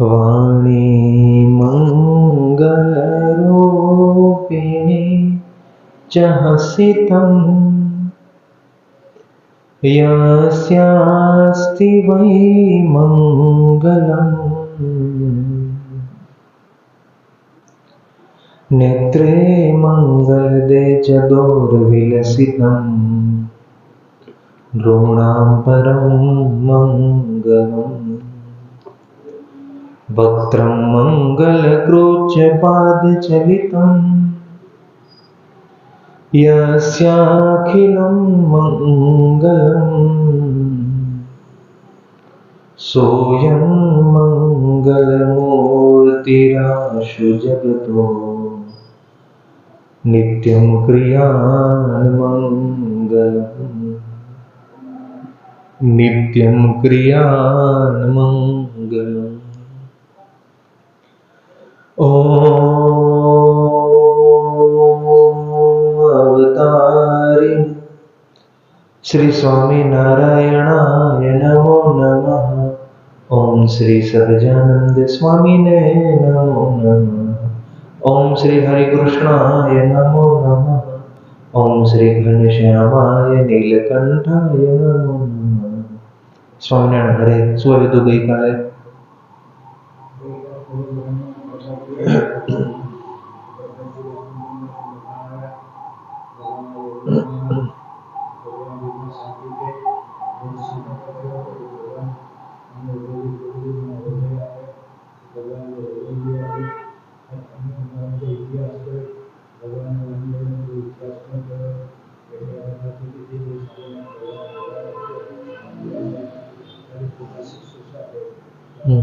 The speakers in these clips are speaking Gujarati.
वाणी मङ्गलरूपिणी च हसितम् यास्यास्ति वै मङ्गलम्। नेत्रे मङ्गलदे च दोर्विलसितं। नृणां परं मङ्गलम्। वक्त्रं मङ्गलकृच्यपादचलितं यस्याखिलं मङ्गलम्। सोऽयं मङ्गलमूर्तिराशु जगतो। नित्यं क्रियान्मङ्गलम् नित्यं क्रियान्मङ्गलम् અવતારિણ શ્રી સ્વામિનારાયણાય નમો નમઃ ઓમ શ્રી સહજાનંદ સ્વામીને નમો નમઃ ઓમ શ્રી હરિકૃષ્ણાય નમો નમઃ ઓમ શ્રી ઘનશ્યામાય નીલકંઠાય નમો નમઃ સ્વામિનારાયણ હરે શું આવ્યું હતું ગઈકાલે Hmm.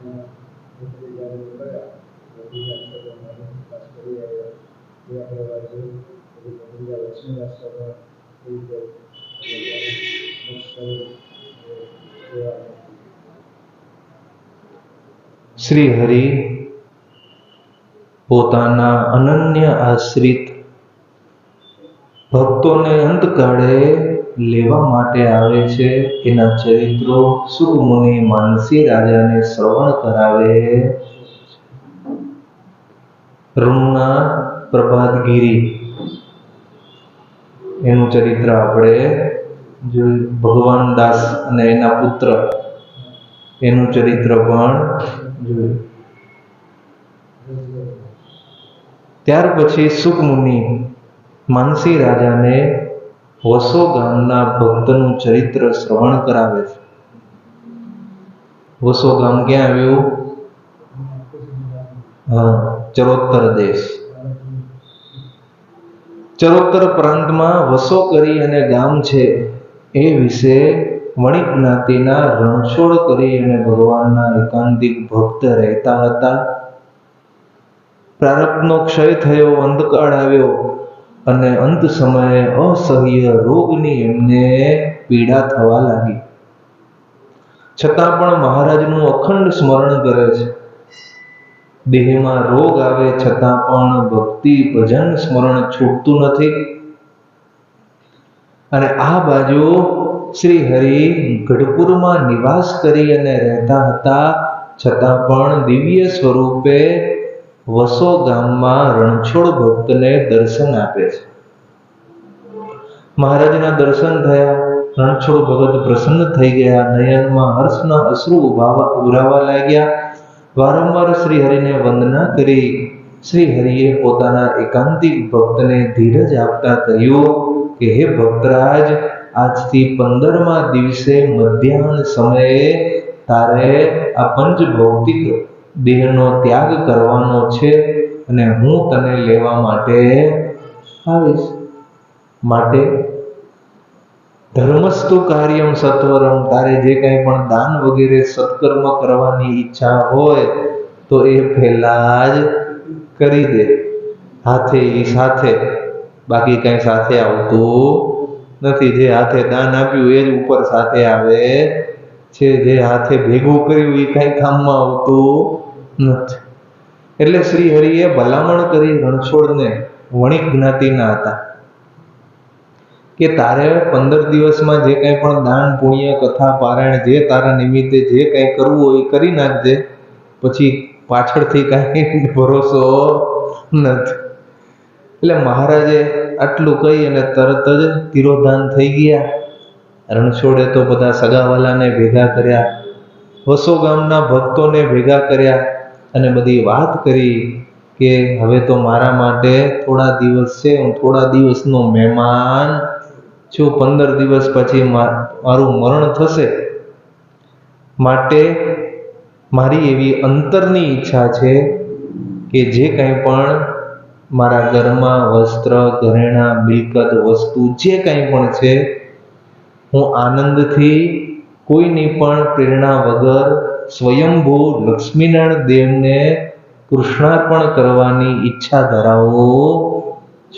હમ. શ્રી હરિ પોતાના અનન્ય આશ્રિત ભક્તોને અંતકાળે લેવા માટે આવે છે. એના ચરિત્રો સુમુનિ માનસી રાજાને શ્રવણ કરાવે. ઋણના પ્રભાતગીરી. એનું ચરિત્ર આપણે જોયું ભગવાન દાસ અને એના પુત્ર, એનું ચરિત્ર પણ જોયું ત્યાર પછી સુખમુનિ માનસી રાજાને વસો ગામના ભક્તનું ચરિત્ર શ્રવણ કરાવે છે. વસો ગામ ક્યાં આવ્યું? ચરોતર દેશ. ચરોતર પ્રાંતમાં વસો કરી અને ગામ છે એ વિશે વણિક જ્ઞાતિના રણછોડ કરી અને ભગવાનના એકાંતિક ભક્ત રહેતા હતા. પ્રારબ્ધનો ક્ષય થયો, અંધકાળ આવ્યો. અને અંત સમયે અસહ્ય રોગની એમને પીડા થવા લાગી. છતાં પણ મહારાજનું અખંડ સ્મરણ કરે છે. દેહમાં રોગ આવે છતાં પણ ભક્તિ ભજન સ્મરણ છૂટતું નથી. અને આ બાજુ શ્રી હરિ ગઢપુરમાં નિવાસ કરી અને રહેતા હતા. છતાં પણ દિવ્ય સ્વરૂપે વસો ગામમાં રણછોડ ભક્તને દર્શન આપે છે. મહારાજના દર્શન થયા, રણછોડ ભગત પ્રસન્ન થઈ ગયા, નયનમાં હર્ષના અશ્રુ ઉરાવા લાગ્યા. વારંવાર શ્રી હરિને વંદના કરી શ્રી હરિએ પોતાના એકાંતિક ભક્તને ધીરજ આપતા કહ્યું કે, હે ભક્તરાજ, આજથી પંદરમા દિવસે મધ્યાહન સમયે તારે આ પંચ ભૌતિક દેહનો ત્યાગ કરવાનો છે અને હું તને લેવા માટે આવીશ. માટે ધર્મસ્તુ કાર્યમ સત્વરમ, તારે જે કંઈ પણ દાન વગેરે સત્કર્મ કરવાની ઈચ્છા હોય તો એ પહેલા જ કરી દે. હાથે એ સાથે. બાકી કંઈ સાથે આવતું નથી. જે હાથે દાન આપ્યું એ જ ઉપર સાથે આવે છે. જે હાથે ભેગું કર્યું એ કંઈ કામમાં આવતું નથી. એટલે શ્રી હરિએ ભલામણ કરી રણછોડને વણિક જ્ઞાતિના હતા. કે તારે પંદર દિવસમાં જે કંઈ પણ દાન, પુણ્ય, કથા, પારાયણ, જે તારા નિમિત્તે જે કંઈ કરવું હોય એ કરી નાખજે. પછી પાછળથી કાંઈ ભરોસો નથી. એટલે મહારાજે આટલું કહી અને તરત જ તિરોધાન થઈ ગયા. રણછોડે તો બધા સગાવાલાને ભેગા કર્યા. વસો ગામના ભક્તોને ભેગા કર્યા. અને બધી વાત કરી કે હવે તો મારા માટે થોડા દિવસ છે, હું થોડા દિવસનો મહેમાન છું. પંદર દિવસ પછી મારું મરણ થશે. માટે મારી એવી અંતરની ઈચ્છા છે કે જે કંઈ પણ મારા ઘરમાં વસ્ત્ર, ઘરેણા, મિલકત વસ્તુ જે કંઈ પણ છે, હું આનંદથી કોઈની પણ પ્રેરણા વગર સ્વયંભૂ લક્ષ્મીનારાયણ દેવને કૃષ્ણાર્પણ કરવાની ઈચ્છા ધરાવો.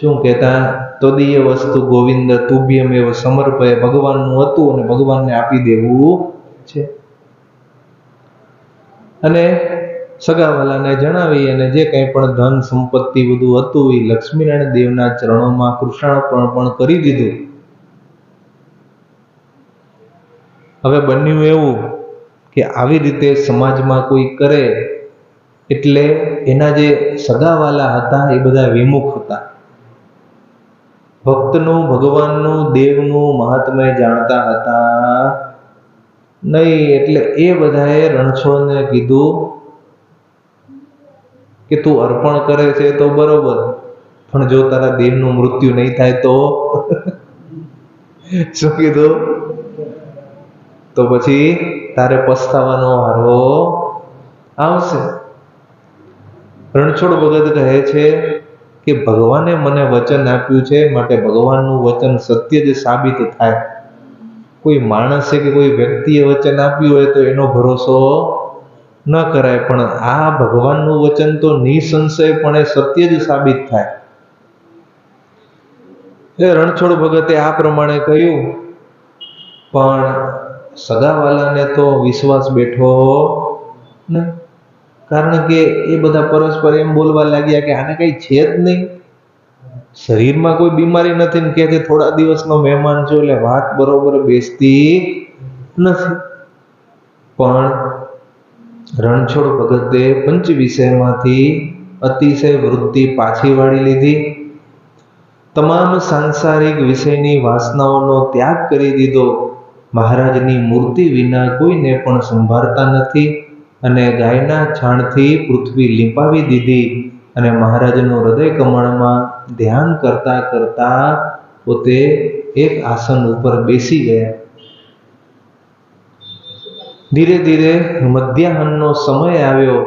શું કહેતા? તદીય વસ્તુ ગોવિંદ તુભ્યમ એવ સમર્પય ભગવાનનું હતું અને ભગવાનને આપી દેવું છે. અને સગાવાલાને જણાવી અને જે કંઈ પણ ધન સંપત્તિ બધું હતું એ લક્ષ્મીનારાયણ દેવના ચરણોમાં કૃષ્ણાર્પણ પણ કરી દીધું. હવે બન્યું એવું કે આવી રીતે સમાજમાં કોઈ કરે, એટલે એના જે સગાવાલા હતા, એ બધા વિમુખ હતા. ભક્તનું, ભગવાનનું, દેવનું મહાત્મય જાણતા હતા નહીં, એટલે એ બધાએ રણછોડને કીધું કે તું અર્પણ કરે છે તો બરોબર, પણ જો તારા દેવનું મૃત્યુ નહીં થાય તો? શું કીધું? તો પછી તારે પસ્તાવાનો હારો આવશે. રણછોડ ભગત કહે છે કે ભગવાને મને વચન આપ્યું છે માટે ભગવાનનું વચન સત્ય જ સાબિત થાય. કોઈ માણસે કે કોઈ વ્યક્તિએ વચન આપ્યું હોય તો એનો ભરોસો ન કરાય, પણ આ ભગવાનનું વચન તો નિસંશયપણે સત્ય જ સાબિત થાય. એ રણછોડ ભગતે આ પ્રમાણે કહ્યું, પણ સગાવાલાને તો વિશ્વાસ બેઠો ને. કારણ કે એ બધા પરસ્પર એમ બોલવા લાગ્યા કે આને કઈ છે જ નહીં. શરીરમાં કોઈ બીમારી નથી ને કે થોડા દિવસનો મહેમાન છો એટલે વાત બરોબર બેસતી નથી. પણ રણછોડ ભગતે પંચ વિષયમાંથી અતિશય વૃદ્ધિ પાછી વાળી લીધી. તમામ સાંસારિક વિષયની વાસનાઓનો ત્યાગ કરી દીધો. મહારાજની મૂર્તિ વિના કોઈને પણ સંભાળતા નથી અને ગાયના છાણથી પૃથ્વી લીંપાવી દીધી અને મહારાજનું હૃદય કમળમાં ધ્યાન કરતા કરતા પોતે એક આસન ઉપર બેસી ગયા. ધીરે ધીરે મધ્યાહનનો સમય આવ્યો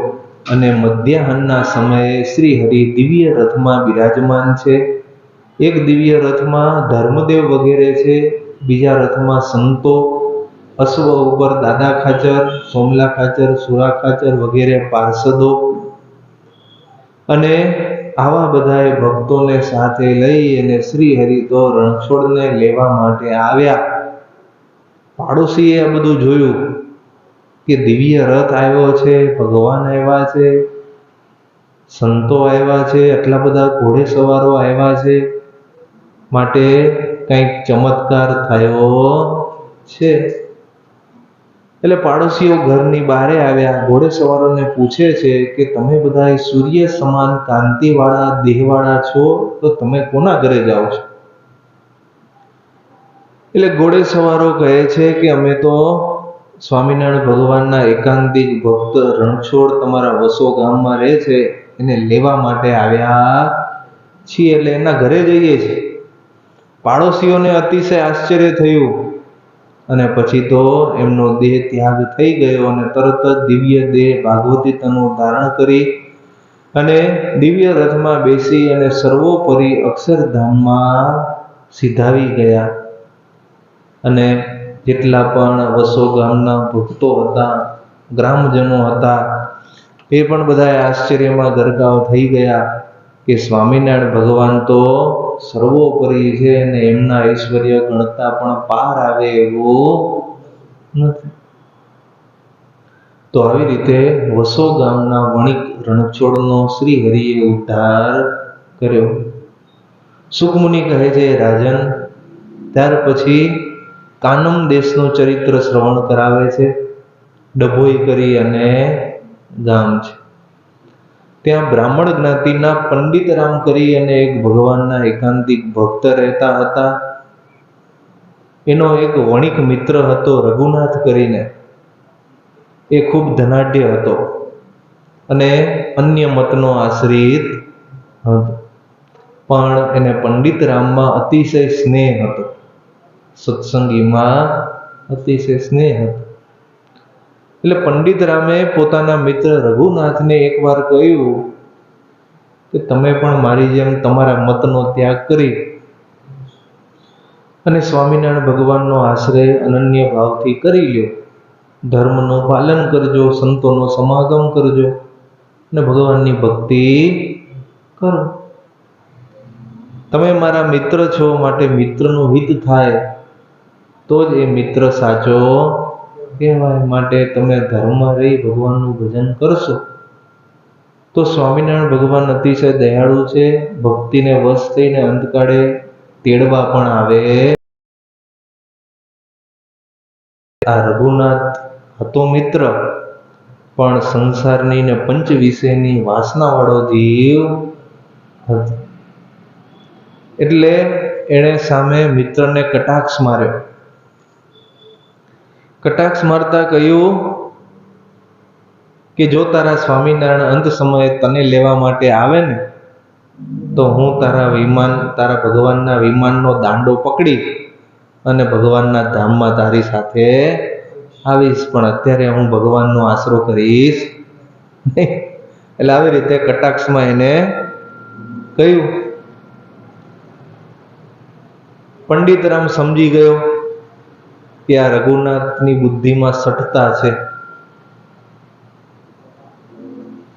અને મધ્યાહનના સમયે શ્રી હરિ દિવ્ય રથમાં બિરાજમાન છે. એક દિવ્ય રથમાં ધર્મદેવ વગેરે છે. બીજા રથમાં સંતો, અશ્વ ઉપર દાદા ખાચર, સોમલા ખાચર, સુરા ખાચર વગેરે પાર્ષદો અને આવા બધાએ ભક્તોને સાથે લઈ અને શ્રી હરિ તો રણછોડને લેવા માટે આવ્યા. પાડોશીએ આ બધું જોયું કે દિવ્ય રથ આવ્યો છે, ભગવાન આવ્યા છે, સંતો આવ્યા છે, આટલા બધા ઘોડે સવારો આવ્યા છે. માટે કંઈક ચમત્કાર થયો છે. એટલે પાડોશીઓ ઘરની બહારે આવ્યા ઘોડેસવારોને પૂછે છે કે, તમે બધા સૂર્ય સમાન કાંતિવાળા દેહવાળા છો? તો તમે કોના ઘરે જાઓ છો? એટલે ઘોડેસવારો કહે છે કે, અમે તો સ્વામિનારાયણ ભગવાનના એકાંતિક ભક્ત રણછોડ તમારા વસો ગામમાં રહે છે, એને લેવા માટે આવ્યા છીએ, એટલે એના ઘરે જઈએ છીએ. પાડોશીઓને અતિશય આશ્ચર્ય થયું અને પછી તો એમનો દેહ ત્યાગ થઈ ગયો અને તરત જ દિવ્ય દેહ ભાગવતી તનુ ધારણ કરી અને દિવ્ય રથમાં બેસી અને સર્વોપરી અક્ષરધામમાં સિધાવી ગયા. અને જેટલા પણ વસો ગામના ભક્તો હતા, ગ્રામજનો હતા, એ પણ બધા આશ્ચર્યમાં ગરકાવ થઈ ગયા. કે સ્વામિનારાયણ ભગવાન તો સર્વોપરી છે અને એમના ઐશ્વર્ય ગણતા પણ પાર આવે એવું નથી. તો આવી રીતે વસો ગામના વણિક રણછોડનો શ્રી હરિએ ઉદ્ધાર કર્યો. સુખમુનિ કહે છે, રાજન, ત્યાર પછી કાનમ દેશનું ચરિત્ર શ્રવણ કરાવે છે, ડભોઈ કરી અને ગામ છે. ત્યાં બ્રાહ્મણ જ્ઞાતિના પંડિત રામ કરી અને એક ભગવાનના એકાંતિક ભક્ત રહેતા હતા. એનો એક વણિક મિત્ર હતો રઘુનાથ કરીને. એ ખૂબ ધનાઢ્ય હતો અને અન્ય મતનો આશ્રિત હતો. પણ એને પંડિત રામમાં અતિશય સ્નેહ હતો. સત્સંગીમાં અતિશય સ્નેહ હતો. એટલે પંડિત રામે પોતાના મિત્ર રઘુનાથને એકવાર કહ્યું કે તમે પણ મારી જેમ તમારા મતનો ત્યાગ કરી અને સ્વામિનારાયણ ભગવાનનો આશ્રય અનન્ય ભાવથી કરી લ્યો. ધર્મનું પાલન કરજો, સંતોનો સમાગમ કરજો અને ભગવાનની ભક્તિ કરો. તમે મારા મિત્ર છો, માટે મિત્રનું હિત થાય, તો જ એ મિત્ર સાચો કહેવાય માટે તમે ઘરમાં રહી ભગવાનનું ભજન કરશો, તો સ્વામિનારાયણ ભગવાન અતિશય દયાળુ છે, ભક્તિને વશ થઈને અંતકાળે તેડવા પણ આવે. આ રઘુનાથ હતો મિત્ર, પણ સંસારની ને પંચ વિષયની વાસનાવાળો જીવ હતો. એટલે એણે સામે મિત્રને કટાક્ષ માર્યો. કટાક્ષ મારતા કહ્યું કે જો તારા સ્વામિનારાયણ અંત સમયે તને લેવા માટે આવે ને, તો હું તારા વિમાન, તારા ભગવાનના વિમાનનો દાંડો પકડી અને ભગવાનના ધામમાં તારી સાથે આવીશ. પણ અત્યારે હું ભગવાનનો આશરો કરીશ એટલે આવી રીતે કટાક્ષમાં એને કહ્યું. પંડિત રામ સમજી ગયો. કે આ રઘુનાથની બુદ્ધિમાં સટતા છે?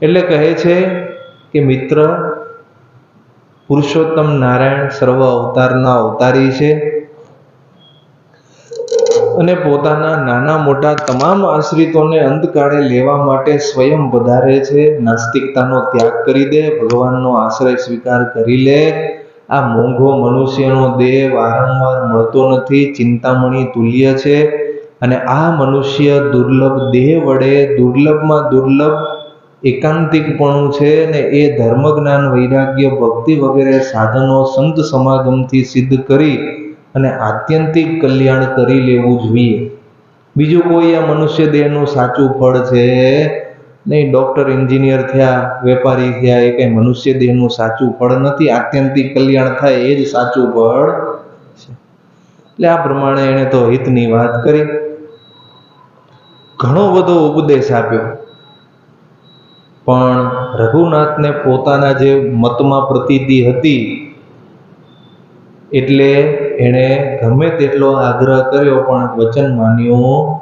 એટલે કહે છે કે, મિત્ર, પુરુષોત્તમ નારાયણ સર્વ અવતારના અવતારી છે અને પોતાના નાના મોટા તમામ આશ્રિતોને અંતકાળે લેવા માટે સ્વયં વધારે છે. નાસ્તિકતાનો ત્યાગ કરી દે, ભગવાનનો આશ્રય સ્વીકાર કરી લે. આ મોંઘો મનુષ્યનો દેહ વારંવાર મળતો નથી, ચિંતામણી તુલ્ય છે અને આ મનુષ્ય દુર્લભ દેહ વડે દુર્લભમાં દુર્લભ એકાંતિકપણું છે ને એ ધર્મ જ્ઞાન વૈરાગ્ય, ભક્તિ વગેરે સાધનો સંત સમાગમથી સિદ્ધ કરી અને આત્યંતિક કલ્યાણ કરી લેવું જોઈએ. બીજું કોઈ આ મનુષ્ય દેહનું સાચું ફળ છે નહીં ડૉક્ટર એન્જિનિયર થયા, વેપારી થયા, એ કંઈ મનુષ્ય દેહનું સાચું ફળ નથી, આત્યંતિક કલ્યાણ થાય એ જ સાચું ફળ છે. એટલે આ પ્રમાણે એણે તો હિતની વાત કરી. ઘણો બધો ઉપદેશ આપ્યો. પણ રઘુનાથને પોતાના જે મતમાં પ્રતીતિ હતી, એટલે એણે ગમે તેટલો આગ્રહ કર્યો, પણ વચન માન્યું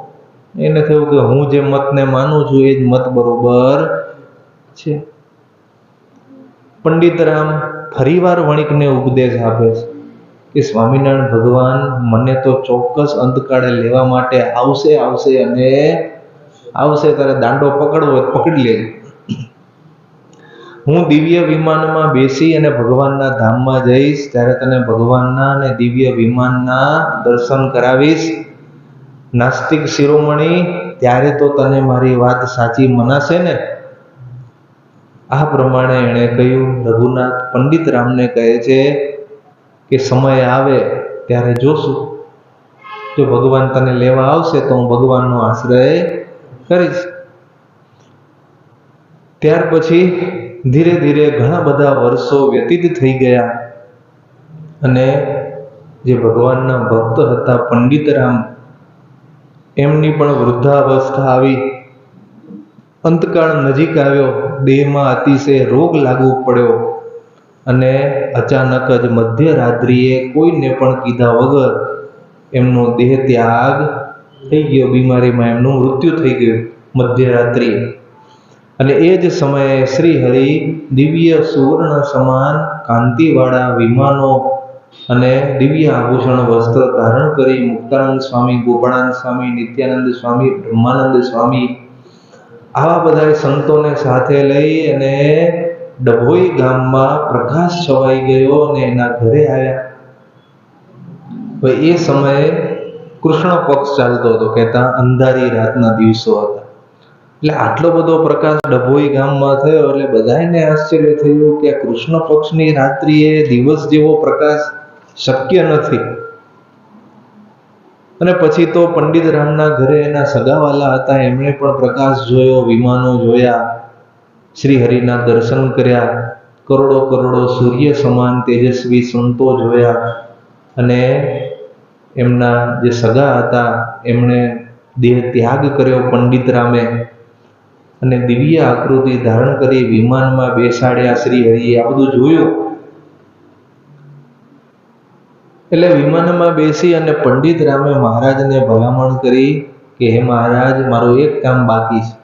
એને થયું કે હું જે મતને માનું છું, એ જ મત બરોબર છે. પંડિત રામ ફરીવાર વણિકને ઉપદેશ આપે છે કે સ્વામિનારાયણ ભગવાન મને તો ચોક્કસ અંતકાળે લેવા માટે આવશે આવશે અને આવશે ત્યારે દાંડો પકડવો પકડી લેજો. હું દિવ્ય વિમાનમાં બેસી અને ભગવાનના ધામમાં જઈશ, ત્યારે તને ભગવાનના અને દિવ્ય વિમાનના દર્શન કરાવીશ. નાસ્તિક શિરોમણી, ત્યારે તો તને મારી વાત સાચી મનાશે ને? આ પ્રમાણે એણે કહ્યું, રઘુનાથ પંડિત રામને કહે છે કે સમય આવે ત્યારે જોશું. જો ભગવાન તને લેવા આવશે તો હું ભગવાનનો આશ્રય કરીશ. ત્યાર પછી ધીરે ધીરે ઘણા બધા વર્ષો વ્યતીત થઈ ગયા અને જે ભગવાનના ભક્ત હતા પંડિત રામ એમની પણ વૃદ્ધાવસ્થા આવી. અંતકાળ નજીક આવ્યો, દેહમાં અતિશય રોગ લાગુ પડ્યો અને અચાનક જ મધ્યરાત્રિએ કોઈને પણ કીધા વગર એમનો દેહ ત્યાગ થઈ ગયો, બીમારીમાં એમનું મૃત્યુ થઈ ગયું મધ્યરાત્રિએ. અને એ જ સમયે શ્રી હરિ દિવ્ય સુવર્ણ સમાન કાંતિવાળા વિમાનો અને દિવ્ય આભૂષણ વસ્ત્ર ધારણ કરી મુક્તાનંદ સ્વામી, ગોપાળાનંદ સ્વામી, નિત્યાનંદ સ્વામી, બ્રહ્માનંદ સ્વામી આવા બધા સંતોને સાથે લઈ અને ડભોઈ ગામમાં પ્રકાશ છવાઈ ગયો અને એના ઘરે આવ્યા. એ સમયે કૃષ્ણ પક્ષ ચાલતો હતો, કહેતા અંધારી રાતના દિવસો હતા. એટલે આટલો બધો પ્રકાશ ડભોઈ ગામમાં થયો એટલે બધાને આશ્ચર્ય થયું કે કૃષ્ણ પક્ષની રાત્રિએ દિવસ જેવો પ્રકાશ શક્ય નથી. અને પછી તો પંડિત રામના ઘરે એના સગાવાલા હતા. એમણે પણ પ્રકાશ જોયો, વિમાનો જોયા શ્રી હરિના દર્શન કર્યા, કરોડો કરોડો સૂર્ય સમાન તેજસ્વી સંતો જોયા અને એમના જે સગા હતા, એમણે દેહ ત્યાગ કર્યો પંડિત રામે અને દિવ્ય આકૃતિ ધારણ કરી વિમાનમાં બેસાડ્યા શ્રી હરિએ આ બધું જોયું. એટલે વિમાનમાં બેસી અને પંડિત રામે મહારાજને ભલામણ કરી કે, હે મહારાજ, મારું એક કામ બાકી છે.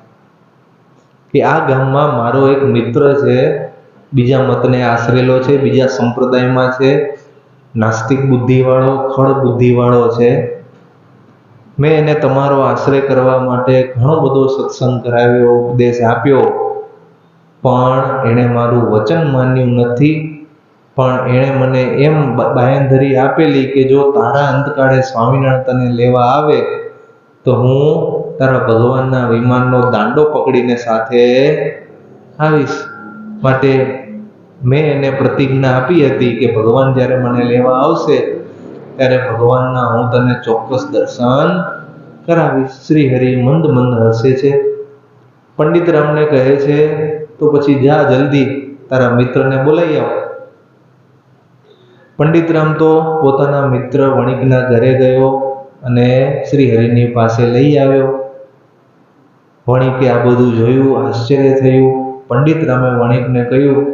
કે આ ગામમાં મારો એક મિત્ર છે, બીજા મતને આશરેલો છે, બીજા સંપ્રદાયમાં છે, નાસ્તિક બુદ્ધિવાળો, ખળ બુદ્ધિવાળો છે. મેં એને તમારો આશ્રય કરવા માટે ઘણો બધો સત્સંગ કરાવ્યો, ઉપદેશ આપ્યો. પણ એણે મારું વચન માન્યું નથી. પણ એણે મને એમ બાંયધરી આપેલી કે જો તારા અંતકાળે સ્વામિનારાયણ તને લેવા આવે, તો હું તારા ભગવાનના વિમાનનો દાંડો પકડીને સાથે આવીશ. માટે મેં એને પ્રતિજ્ઞા આપી હતી કે ભગવાન જ્યારે મને લેવા આવશે, ત્યારે ભગવાનના હું તને ચોક્કસ દર્શન કરાવીશ. શ્રી હરિ મંદ મંદ હસે છે. પંડિત રામને કહે છે, તો પછી જા જલ્દી, તારા મિત્રને બોલાવી આવ. પંડિત રામ તો પોતાના મિત્ર વણિકના ઘરે ગયો અને શ્રી હરિની પાસે લઈ આવ્યો. વણિકે આ બધું જોયું, આશ્ચર્ય થયું. પંડિત રામે વણિકને કહ્યું,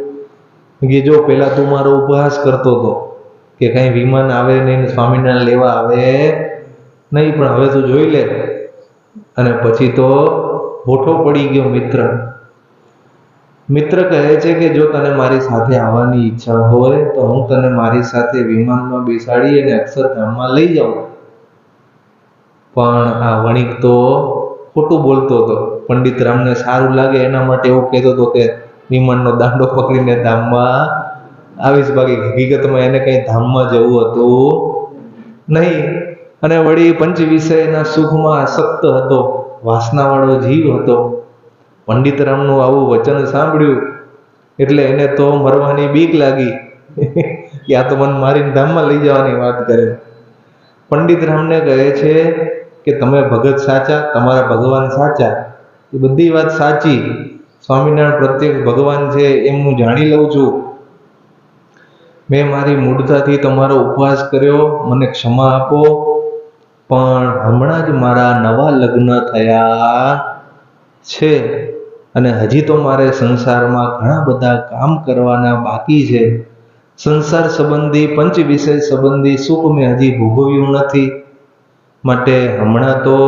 કે જો પેલા તું મારો ઉપહાસ કરતો હતો કે કઈ વિમાન આવે નહીં સ્વામિનારાયણ લેવા આવે નહીં, પણ હવે તું જોઈ લે. અને પછી તો હોઠો પડી ગયો મિત્ર. મિત્ર કહે છે કે જો તને મારી સાથે આવવાની ઈચ્છા હોય, તો હું તને મારી સાથે વિમાનમાં બેસાડી અને અક્ષરધામમાં લઈ જાઉં. પણ આ વણિક તો ખોટું બોલતો હતો. પંડિત રામને સારું લાગે એના માટે એવું કહેતો હતો કે વિમાનનો દાંડો પકડીને ધામમાં આવીશ. બાકી હકીકતમાં એને કંઈ ધામમાં જવું હતું નહીં. અને વળી પંચ વિષયના સુખમાં આસક્ત હતો. વાસનાવાળો જીવ હતો. પંડિત રામનું આવું વચન સાંભળ્યું, એટલે એને તો મરવાની બીક લાગી. યા તો મને મારીને ધામમાં લઈ જવાની વાત કરે. પંડિતરામને કહે છે કે, તમે ભગત સાચા, તમારા ભગવાન સાચા. એ બધી વાત સાચી. સ્વામિનારાયણ પ્રત્યેક ભગવાન છે એમ હું જાણી લઉં છું. મેં મારી મૂળતાથી તમારો ઉપવાસ કર્યો, મને ક્ષમા આપો. પણ હમણાં જ મારા નવા લગ્ન થયા છે. અને હજી તો મારે સંસારમાં ઘણા બધા કામ કરવાના બાકી છે. સંસાર સંબંધી પંચ વિષય સંબંધી સુખ મેં હજી ભોગવ્યું નથી. માટે હમણાં તો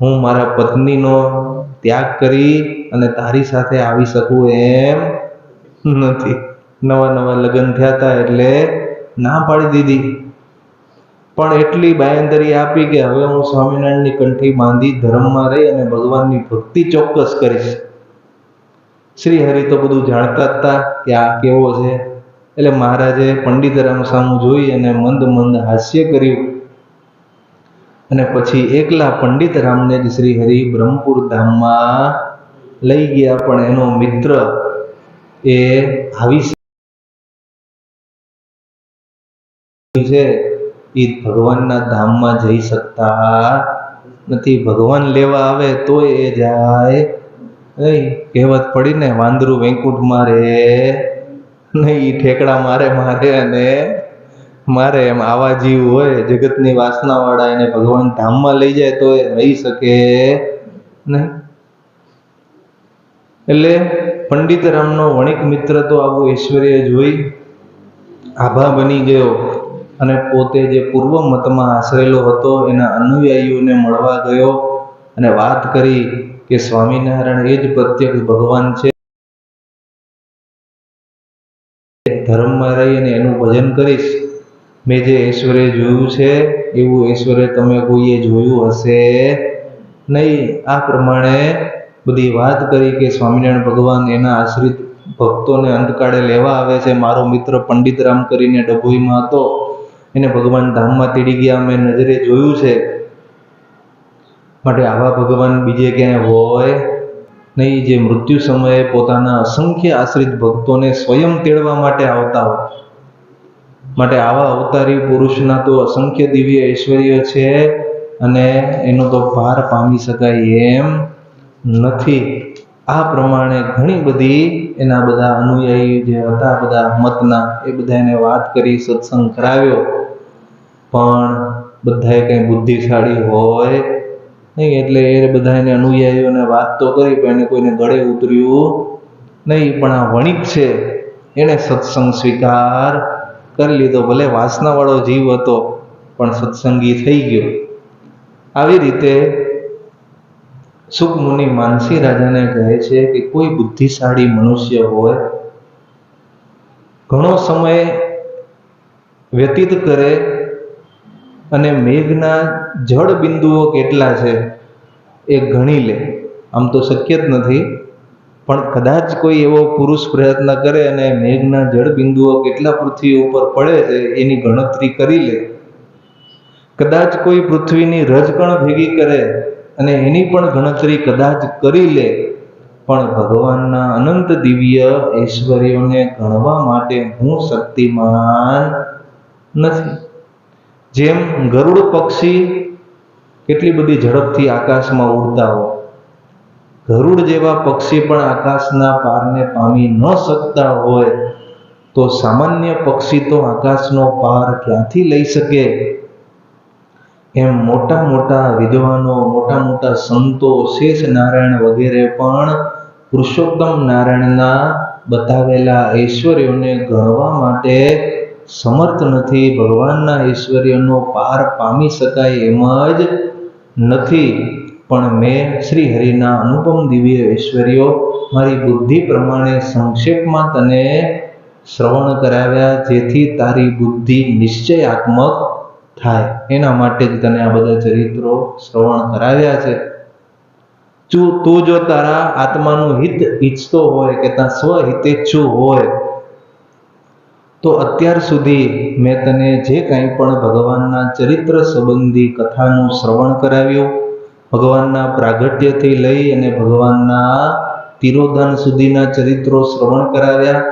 હું મારા પત્નીનો ત્યાગ કરી અને તારી સાથે આવી શકું એમ નથી. નવા નવા લગ્ન થયા હતા એટલે ના પાડી દીધી. પણ એટલી બાયંદરી આપી કે હવે હું સ્વામિનારાયણની કંઠી બાંધી ધર્મમાં રહી અને ભગવાનની ભક્તિ ચોક્કસ કરીશ. શ્રી હરિ તો બધું જાણતા હતા કે આ કેવો છે. એટલે મહારાજે પંડિત રામ જોઈ અને મંદ મંદ હાસ્ય કર્યું. અને પછી એકલા પંડિત રામને જ શ્રી હરિ બ્રહ્મપુર ધામમાં લઈ ગયા, પણ એનો મિત્ર એ આવી છે એ ભગવાનના ધામમાં જઈ શકતા નથી. ભગવાન લેવા આવે તોય એ જાય. નહીં કહેવત પડીને વાંદરું વેંકુટ મારે નહીં ઠેકડા મારે મારે અને મારે એમ આવા જીવ હોય, જગતની વાસનાવાળા એને ભગવાન ધામમાં લઈ જાય તો એ રહી શકે નહીં. એટલે પંડિત રામનો વણિક મિત્ર તો આવું ઐશ્વર્ય જોઈ આભા બની ગયો. અને પોતે જે પૂર્વ મતમાં આશરેલો હતો, એના અનુયાયીઓને મળવા ગયો અને વાત કરી કે સ્વામિનારાયણ એ જ પ્રત્યક્ષ ભગવાન છે. ધર્મમાં રહી અને એનું ભજન કરીશ. મેં જે ઈશ્વરે જોયું છે, એવું ઈશ્વરે તમે કોઈએ જોયું હશે નહીં. આ પ્રમાણે બધી વાત કરી કે સ્વામિનારાયણ ભગવાન એના આશ્રિત ભક્તોને અંતકાળે લેવા આવે છે. મારો મિત્ર પંડિત રામ કરીને ડભોઈમાં હતો. એને ભગવાન ધામમાં તેડી ગયા મેં નજરે જોયું છે. માટે આવા ભગવાન બીજે ક્યાંય હોય નહીં, જે મૃત્યુ સમયે પોતાના અસંખ્ય આશ્રિત ભક્તોને સ્વયં તેડવા માટે આવતા હોય. માટે આવા અવતારી પુરુષના તો અસંખ્ય દિવ્ય ઐશ્વર્ય છે અને એનો તો ભાર પામી શકાય એમ નથી. આ પ્રમાણે ઘણી બધી એના બધા અનુયાયી જે હતા, બધા મતના, એ બધા એને વાત કરી, સત્સંગ કરાવ્યો. પણ બધાએ કંઈ બુદ્ધિશાળી હોય નહીં એટલે એ બધા એને અનુયાયીઓને વાત તો કરી, પણ એને કોઈને ગળે ઉતર્યું નહીં પણ આ વણિક છે, એણે સત્સંગ સ્વીકાર કરી લીધો. ભલે વાસનાવાળો જીવ હતો, પણ સત્સંગી થઈ ગયો. આવી રીતે સુખમુનિ માનસી રાજાને કહે છે કે કોઈ બુદ્ધિશાળી મનુષ્ય હોય, ઘણો સમય વ્યતીત કરે અને મેઘના જળ બિંદુઓ કેટલા છે એ ગણી લે. આમ તો શક્ય જ નથી. પણ કદાચ કોઈ એવો પુરુષ પ્રયત્ન કરે અને મેઘના જળ બિંદુઓ કેટલા પૃથ્વી ઉપર પડે છે એની ગણતરી કરી લે. કદાચ કોઈ પૃથ્વીની રજકણ ભેગી કરે અને એની પણ ગણતરી કદાચ કરી લે. પણ ભગવાનના અનંત દિવ્ય ઐશ્વર્યોને ગણવા માટે હું શક્તિમાન નથી. જેમ ગરુડ પક્ષી કેટલી બધી ઝડપથી આકાશમાં ઉડતા હોય, ગરુડ જેવા પક્ષી પણ આકાશના પારને પામી ન શકતા હોય, તો સામાન્ય પક્ષી તો આકાશનો પાર ક્યાંથી લઈ શકે? એમ મોટા મોટા વિદ્વાનો, મોટા મોટા સંતો, શેષ નારાયણ વગેરે પણ પુરુષોત્તમ નારાયણના બતાવેલા ઐશ્વર્યોને ગણવા માટે સમર્થ નથી, ભગવાનના ઐશ્વર્યનો પાર પામી શકાય એમ જ નથી. પણ મેં શ્રી હરિના અનુપમ દિવ્ય ઐશ્વર્યો મારી બુદ્ધિ પ્રમાણે સંક્ષેપમાં તને શ્રવણ કરાવ્યા, જેથી તારી બુદ્ધિ નિશ્ચયાત્મક થાય. એના માટે જ તને આ બધા ચરિત્રો શ્રવણ કરાવ્યા છે. તું જો તારા આત્માનું હિત ઈચ્છતો હોય કે તા સ્વહિતેચ્છુ હોય તો અત્યાર સુધી મેં તને જે કાંઈ પણ ભગવાનના ચરિત્ર સંબંધી કથાનું શ્રવણ કરાવ્યું, ભગવાનના પ્રાગટ્યથી લઈ અને ભગવાનના તિરોધાન સુધીના ચરિત્રો શ્રવણ કરાવ્યા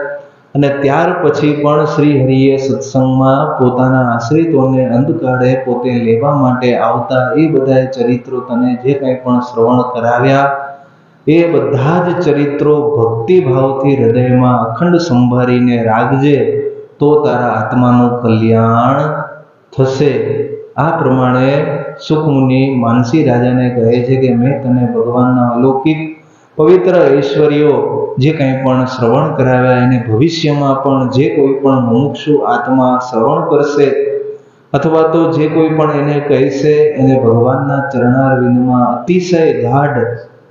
અને ત્યાર પછી પણ શ્રી હરિએ સત્સંગમાં પોતાના આશ્રિતોને અંધકાળે પોતે લેવા માટે આવતા એ બધા ચરિત્રો તને જે કંઈ પણ શ્રવણ કરાવ્યા, એ બધા જ ચરિત્રો ભક્તિભાવથી હૃદયમાં અખંડ સંભાળીને રાખજે. તો તારા આત્માનું કલ્યાણ થશે. આ પ્રમાણે સુખમુનિ માનસી રાજાને કહે છે કે મેં તને ભગવાનના અલૌકિક પવિત્ર ઐશ્વર્યો જે કંઈ પણ શ્રવણ કરાવ્યા એને ભવિષ્યમાં પણ જે કોઈ પણ મુમુક્ષુ આત્મા શ્રવણ કરશે અથવા તો જે કોઈ પણ એને કહેશે, એને ભગવાનના ચરણારવિંદમાં અતિશય ગાઢ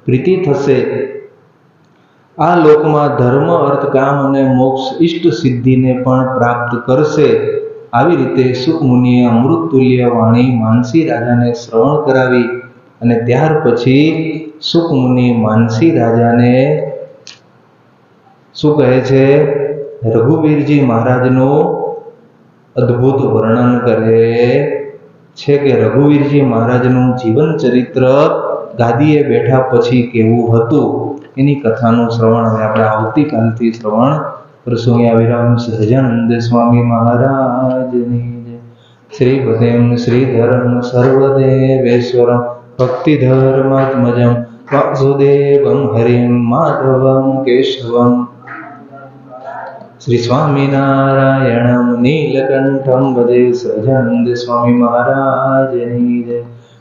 પ્રીતિ થશે. આ લોકમાં ધર્મ, અર્થ, કામ અને મોક્ષ ઇષ્ટ સિદ્ધિને પણ પ્રાપ્ત કરશે. આવી રીતે સુખમુનિએ અમૃત તુલ્ય વાણી માનસી રાજાને શ્રવણ કરાવી અને ત્યાર પછી સુખમુનિ માનસી રાજાને શું કહે છે? રઘુવીરજી મહારાજનું અદ્ભુત વર્ણન કરે છે કે રઘુવીરજી મહારાજનું જીવન ચરિત્ર ગાદીએ બેઠા પછી કેવું હતું? એની કથાનું શ્રવણ હવે આપણે આવતીકાલથી શ્રવણ કરશું. અહીંયા વિરામ સહજાનંદ સ્વામી મહારાજની. શ્રી પદેમ શ્રીધરમ સર્વદેવેશ્વરમ ભક્તિધર્માત્મજમ વાસુદેવમ હરિમ માધવમ કેશવમ. શ્રી સ્વામિનારાયણમ નીલકંઠમ. વદે સહજાનંદ સ્વામી મહારાજની જય.